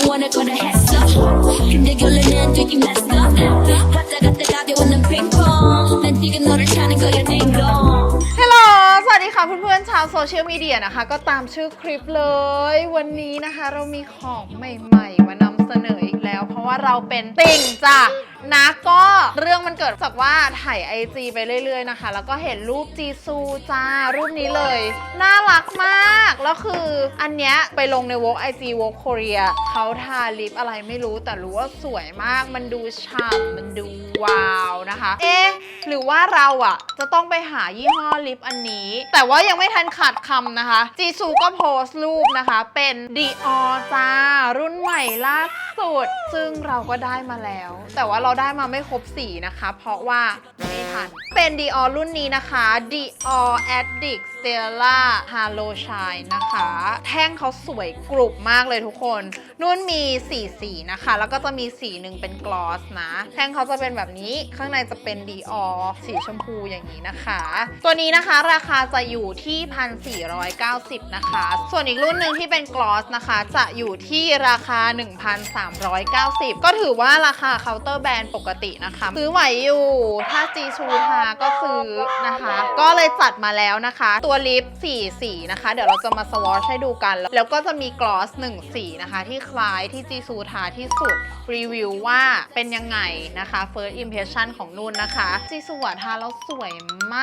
don't wanna go to 했어 근데 결론은 되게 messed up 왔다 갔다 가벼운 난 핑퐁 난 지금 너를 찾는 거야 딩동 ฮัลโหล สวัสดีค่ะเพื่อนๆ ชาวโซเชียลมีเดียนะคะ ก็ตามชื่อคลิปเลย วันนี้นะคะเรามีของใหม่ๆ มานำเสนออีกแล้ว เพ ราะว่าเราเป็นติ่งจ้ะนะก็เรื่องมันเกิดจากว่าถ่ายไอจีไปเรื่อย ๆ นะคะ แล้วก็เห็นรูปจีซูจ้า รูปนี้เลย น่ารักมาก แล้วคืออันเนี้ยไปลงในวอล์กไอจีวอล์กโคเรียเขาทาลิปอะไรไม่รู้แต่รู้ว่าสวยมาก มันดูฉ่ำมันดูว้าวนะคะ เอ๊ะหรือว่าเราอะ จะต้องไปหายี่ห้อลิปอันนี้ แต่ว่ายังไม่ทันขาดคำนะคะ จีซูก็โพสต์รูปนะคะ เป็นดีออจ้า รุ่นใหม่ล่าสุด ซึ่งงเราก็ได้มาแล้ว แต่ว่าเราได้มาไม่ครบสีนะคะ เพราะว่าไม่ทัน เป็นดีออรุ่นนี้นะคะ Dior Addict Stella Halo Shine นะคะ แท่งเขาสวยกรุบมากเลยทุกคน นุ่นมีสีสีนะคะ แล้วก็จะมีสีหนึ่งเป็นกลอสนะ แท่งเขาจะเป็นแบบนี้ข้างในจะเป็น Dior สีชมพูอย่างนี้นะคะ ตัวนี้นะคะราคาจะอยู่ที่ 1,490 นะคะ ส่วนอีกรุ่นหนึ่งที่เป็นกลอสนะคะ จะอยู่ที่ราคา 1,390 ก็ถือว่าราคาเคาน์เตอร์แบรนด์ปกตินะคะ ซื้อไหวอยู่ ถ้าจีชูทาก็ซื้อนะคะ ก็เลยจัดมาแล้วนะคะ ตัวลิป4สีนะคะ เดี๋ยวเราจะมาสวอชให้ดูกัน แล้วก็จะมีกลอส1สีนะคะ ที่คล้ายที่จีซูทาที่สุด รีวิวว่าเป็นยังไงนะคะ first impression ของนุ่นนะคะ จีซูอะทาแล้วสวยม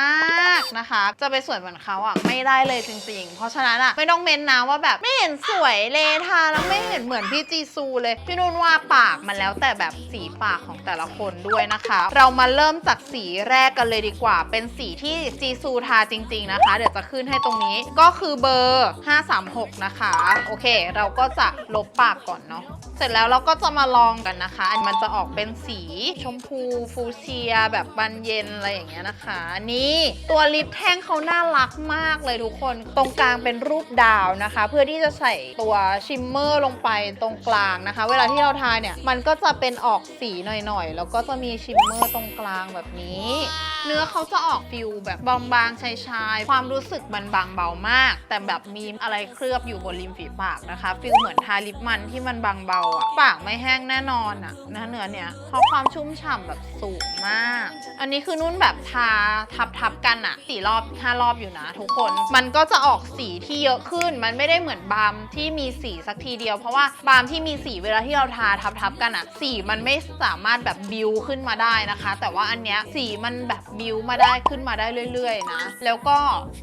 ากนะคะ จะไปสวยเหมือนเขาอะไม่ได้เลยจริงๆ เพราะฉะนั้นอะไม่ต้องเม้นนะว่าแบบไม่เห็นสวยเลยทาแล้วไม่เห็นเหมือนพี่จีซูเลย พี่นุ่นว่าปากมันแล้วแต่แบบสีปากของแต่ละคนด้วยนะคะ เรามาเริ่มจากสีแรกกันเลยดีกว่า เป็นสีที่จีซูทาจริง ๆนะคะ เดี๋ยวจะขึ้นให้ตรงนี้ก็คือเบอร์ 536 นะคะ โอเค เราก็จะลบปากก่อนเนาะเสร็จแล้วเราก็จะมาลองกันนะคะอันมันจะออกเป็นสีชมพูฟูเชีย แบบบานเย็นอะไรอย่างเงี้ยนะคะ นี่ตัวลิปแท่งเขาน่ารักมากเลยทุกคน ตรงกลางเป็นรูปดาวนะคะ เพื่อที่จะใส่ตัวชิมเมอร์ลงไปตรงกลางนะคะ เวลาที่เราทาเนี่ย มันก็จะเป็นออกสีหน่อยๆ แล้วก็จะมีชิมเมอร์ตรงกลางแบบนี้ เนื้อเขาจะออกฟิลแบบบางๆชายๆ ความรู้สึกมันบางเบามาก แต่แบบมีอะไรเคลือบอยู่บนริมฝีปากนะคะฟิลเหมือนทาลิปมันที่มันบางเบาอะปากไม่แห้งแน่นอนอะนะเนื้อเนี่ยเพราะความชุ่มฉ่ำแบบสูงมาก อันนี้คือนุ่นแบบทาทับๆกันอะสี่รอบห้ารอบอยู่นะ ทุกคนมันก็จะออกสีที่เยอะขึ้นมันไม่ได้เหมือนบาล์มที่มีสีสักทีเดียว เพราะว่าบาล์มที่มีสีเวลาที่เราทาทับๆกันอะสีมันไม่สามารถแบบบิวขึ้นมาได้นะคะ แต่ว่าอันเนี้ยสีมันแบบบิวมาได้ขึ้นมาได้เรื่อย ๆ นะ แล้วก็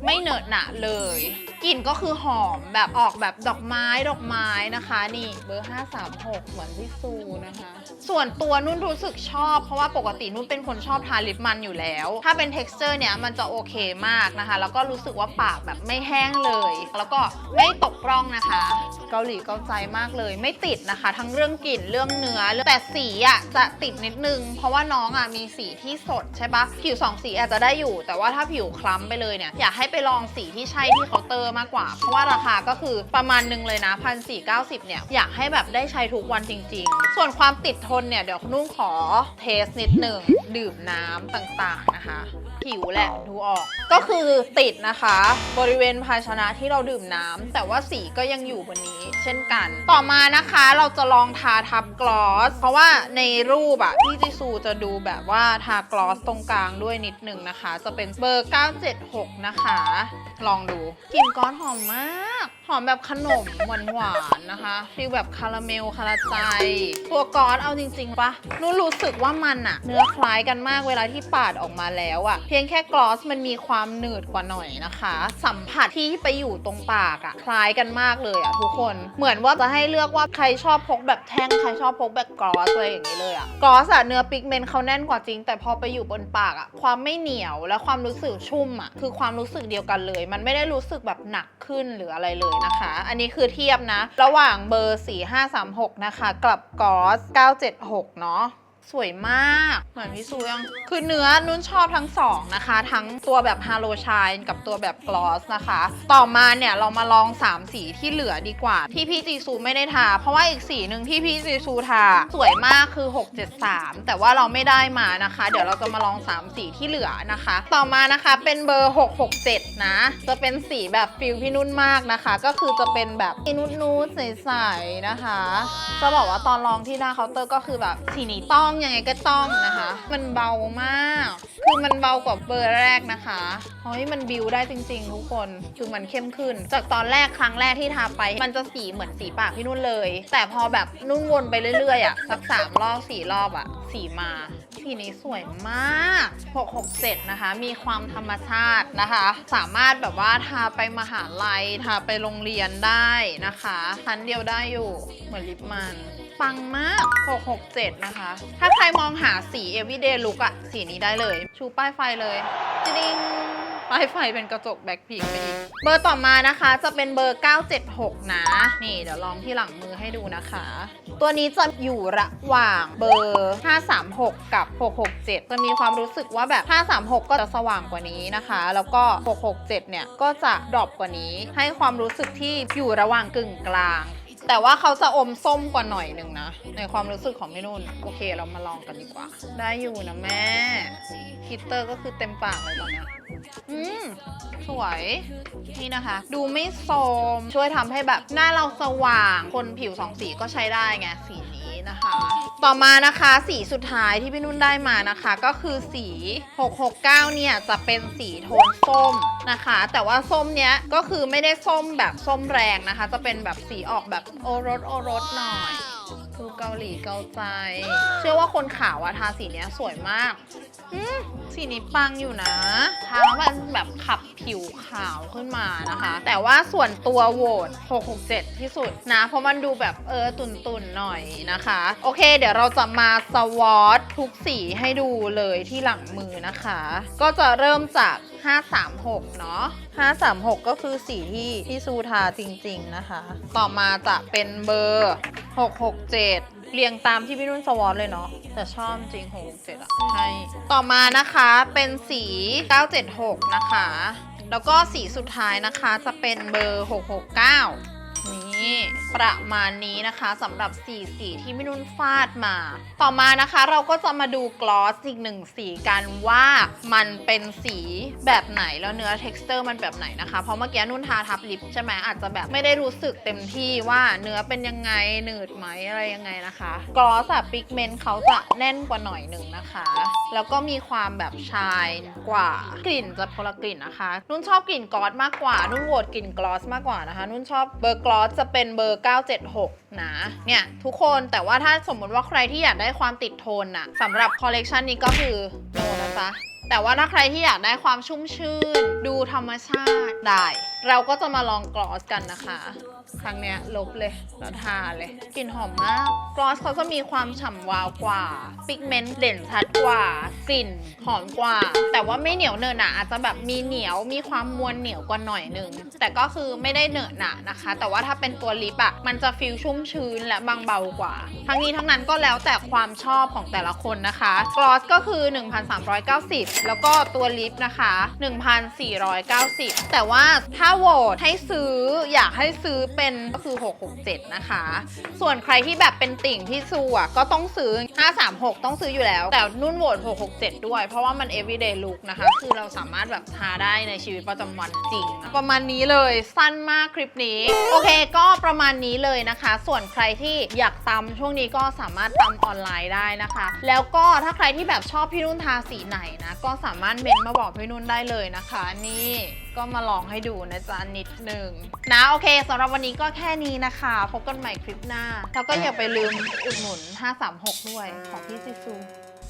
ไม่เหนอะหนะเลยกลิ่นก็คือหอมแบบออกแบบดอกไม้ดอกไม้นะคะ นี่เบอร์ 536 เหมือนพี่ซูนะคะ ส่วนตัวนุ่นรู้สึกชอบ เพราะว่าปกตินุ่นเป็นคนชอบทาลิปมันอยู่แล้ว ถ้าเป็น t e x t อร์เนี้ยมันจะโอเคมากนะคะ แล้วก็รู้สึกว่าปากแบบไม่แห้งเลย แล้วก็ไม่ตกร่องนะคะ เกาหลีเกาใจมากเลย ไม่ติดนะคะ ทั้งเรื่องกลิ่นเรื่องเนื้อแต่สีอะจะติดนิดนึง เพราะว่าน้องอะมีสีที่สดใช่ปะผิวสองสีอาจจะได้อยู่ แต่ว่าถ้าผิวคล้ำไปเลยเนี่ยอยากให้ไปลองสีที่ใช่ที่เคาน์เตอร์มากกว่า เพราะว่าราคาก็คือประมาณนึงเลยนะพันสี่เก้าสิบเนี่ย อยากให้แบบได้ใช้ทุกวันจริง ๆ ส่วนความติดทนเนี่ย เดี๋ยวนุ่งขอเทสนิดหนึ่งดื่มน้ำต่างๆนะคะ ผิวแหละดูออก ก็คือติดนะคะ บริเวณภาชนะที่เราดื่มน้ำแต่ว่าสีก็ยังอยู่บนนี้ เช่นกัน ต่อมานะคะเราจะลองทาทับกลอส เพราะว่าในรูปอะพี่จิซูจะดูแบบว่าทากลอสตรงกลางด้วยนิดนึงนะคะ จะเป็นเบอร์ 976 นะคะ ลองดูกลิ่นก้อนหอมมาก หอมแบบขนมหวานหวานๆนะคะฟีลแบบคาราเมลคาราใจ ตัวก้อนเอาจริงๆปะนุ่นรู้สึกว่ามันอะเนื้อคล้ายกันมากเวลาที่ปาดออกมาแล้วอะเพียงียงแค่กลอสมันมีความหนืดกว่าหน่อยนะคะ สัมผัสที่ไปอยู่ตรงปากอะคล้ายกันมากเลยอะทุกคน เหมือนว่าจะให้เลือกว่าใครชอบพกแบบแท่งใครชอบพกแบบกลอสอะไรอย่างนี้เลยอะกลอสอะเนื้อปิกเมนต์เขาแน่นกว่าจริง แต่พอไปอยู่บนปากอะความไม่เหนียวและความรู้สึกชุ่มอะคือความรู้สึกเดียวกันเลย มันไม่ได้รู้สึกแบบหนักขึ้นหรืออะไรเลยนะคะ อันนี้คือเทียบนะ ระหว่างเบอร์ 4536 นะคะ กับกอส976 เนาะ สวยมาก เหมือนพี่ซูยัง คือเนื้อนุ่นชอบทั้งสองนะคะ ทั้งตัวแบบฮาโลชายกับตัวแบบกลอสนะคะ ต่อมาเนี่ยเรามาลอง 3 สีที่เหลือดีกว่า ที่พี่จีซูไม่ได้ทา เพราะว่าอีกสีหนึ่งที่พี่จีซูทา สวยมากคือ 673 แต่ว่าเราไม่ได้มานะคะ เดี๋ยวเราจะมาลอง 3 สีที่เหลือนะคะ ต่อมานะคะเป็นเบอร์ 667 นะ จะเป็นสีแบบฟิลพี่นุ่นมากนะคะ ก็คือจะเป็นแบบนุ่นนูดๆใสๆนะคะ จะบอกว่าตอนลองที่หน้าเคาน์เตอร์ก็คือแบบสีนี้ต้องยังไงก็ต้องนะคะ มันเบามาก คือมันเบากว่าเบอร์แรกนะคะเฮ้ยมันบิวได้จริงๆ ทุกคนคือมันเข้มขึ้น จากตอนแรกครั้งแรกที่ทาไป มันจะสีเหมือนสีปากพี่นุ่นเลย แต่พอแบบนุ่นวนไปเรื่อยๆอะสักสามรอบสี่รอบอะสีมา สีนี้สวยมาก 667 นะคะ มีความธรรมชาตินะคะ สามารถแบบว่าทาไปมหาลัย ทาไปโรงเรียนได้นะคะชั้นเดียวได้อยู่ เหมือนลิปมันปังมาก 667 นะคะ ถ้าใครมองหาสี everyday look อะสีนี้ได้เลย ชูป้ายไฟเลยจริงป้ายไฟเป็นกระจกแบ็คพิงไปอีก เบอร์ต่อมานะคะจะเป็นเบอร์ 976 นะ นี่เดี๋ยวลองที่หลังมือให้ดูนะคะ ตัวนี้จะอยู่ระหว่างเบอร์ 536 กับ 667 จะมีความรู้สึกว่าแบบ 536 ก็จะสว่างกว่านี้นะคะ แล้วก็ 667 เนี่ย ก็จะดรอปกว่านี้ ให้ความรู้สึกที่อยู่ระหว่างกึ่งกลาง แต่ว่าเขาจะอมส้มกว่าหน่อยหนึ่งนะ ในความรู้สึกของพี่นุ่น โอเคเรามาลองกันดีกว่า ได้อยู่นะแม่คิตเตอร์ก็คือเต็มปากเลยตอนเนี้ยอืม สวย นี่นะคะ ดูไม่โทรมช่วยทำให้แบบหน้าเราสว่าง คนผิวสองสีก็ใช้ได้ไงสีนี้ นะคะ ต่อมานะคะสีสุดท้ายที่พี่นุ่นได้มานะคะ ก็คือสี 669 เนี่ยจะเป็นสีโทนส้มนะคะ แต่ว่าส้มเนี้ยก็คือไม่ได้ส้มแบบส้มแรงนะคะ จะเป็นแบบสีออกแบบโอรสโอรสหน่อยดูเกาหลีเกาใจ เชื่อว่าคนขาวอะทาสีเนี้ยสวยมาก อืมสีนี้ปังอยู่นะทาแล้วมันแบบขับผิวขาวขึ้นมานะคะ แต่ว่าส่วนตัวโหวต667 ที่สุดนะ เพราะมันดูแบบเออตุ่นๆหน่อยนะคะ โอเค เดี๋ยวเราจะมาสวอตทุกสีให้ดูเลยที่หลังมือนะคะ ก็จะเริ่มจาก 536 เนาะ536 ก็คือสีที่ที่ซูทาจริง ๆนะคะ ต่อมาจะเป็นเบอร์ 667 เรียงตามที่พี่นุ่นสวอตเลยเนาะแต่ชอบจริงหกเจ็ดอะให้ต่อมานะคะเป็นสี 976 นะคะ แล้วก็สีสุดท้ายนะคะจะเป็นเบอร์ 669 นี่ประมาณนี้นะคะสำหรับสีสีที่พี่นุ่นฟาดมา ต่อมานะคะเราก็จะมาดูกลอสอีกหนึ่งสีกันว่ามันเป็นสีแบบไหนแล้วเนื้อ t e x t อร์มันแบบไหนนะคะเพราะเมื่อกี้นุ่นทาทับลิปใช่ไหมอาจจะแบบไม่ได้รู้สึกเต็มที่ว่าเนื้อเป็นยังไงหนืดไหมอะไรยังไงนะคะกลอสอะปิกเมนต์เขาจะแน่นกว่าหน่อยหนึ่งนะคะ แล้วก็มีความแบบชายกว่ากลิ่นจะคนละกลิ่นนะคะ นุ่นชอบกลิ่นกลอสมากกว่า นุ่นโหวตกลิ่นกลอสมากกว่านะคะ นุ่นชอบเบอร์กลอสจะเป็นเบอร์ 976 นะ เนี่ย ทุกคนแต่ว่าถ้าสมมติว่าใครที่อยากได้ความติดโทนน่ะสำหรับคอลเลกชันนี้ก็คือโนนะจ๊ะแต่ว่าถ้าใครที่อยากได้ความชุ่มชื่น ดูธรรมชาติได้ เราก็จะมาลองกลอสกันนะคะ ครั้งเนี้ยลบเลยแล้วทาเลยกลิ่นหอมมาก กลอสเขาจะมีความฉ่ำวาวกว่าปิกเมนต์เด่นชัดกว่ากลิ่นหอมกว่า แต่ว่าไม่เหนียวเนินหนะอาจจะแบบมีเหนียวมีความมวลเหนียวกว่าหน่อยหนึ่งแต่ก็คือไม่ได้เหนอะหนะนะคะ แต่ว่าถ้าเป็นตัวลิปอะมันจะฟิลชุ่มชื้นและบางเบากว่า ทั้งนี้ทั้งนั้นก็แล้วแต่ความชอบของแต่ละคนนะคะกลอสก็คือ 1,390 แล้วก็ตัวลิปนะคะ 1,490 แต่ว่าถ้าโหวตให้ซื้ออยากให้ซื้อเป็นก็คือ 667 นะคะ ส่วนใครที่แบบเป็นติ่งที่ซูอะก็ต้องซื้อ 536 ต้องซื้ออยู่แล้ว แต่นุ่นโหวต667 ด้วย เพราะว่ามัน everyday look นะคะ คือเราสามารถแบบทาได้ในชีวิตประจำวันจริง ประมาณนี้เลยสั้นมากคลิปนี้ โอเคก็ประมาณนี้เลยนะคะ ส่วนใครที่อยากตำช่วงนี้ก็สามารถตำออนไลน์ได้นะคะ แล้วก็ถ้าใครที่แบบชอบพี่นุ่นทาสีไหนนะก็สามารถเมนมาบอกพี่นุ่นได้เลยนะคะ นี่ก็มาลองให้ดูนะจ๊ะนิดหนึ่งนะโอเคสำหรับวันนี้ก็แค่นี้นะคะ พบกันใหม่คลิปหน้า แล้วก็อย่าไปลืมอุดหนุน 536 ด้วยของพี่ซิซู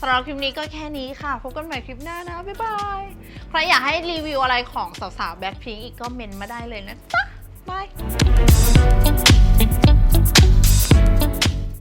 สำหรับคลิปนี้ก็แค่นี้ค่ะ พบกันใหม่คลิปหน้านะ บ๊ายบาย ใครอยากให้รีวิวอะไรของสาวๆแบ็คพิงอีกก็เมนมาได้เลยนะจ๊ะบาย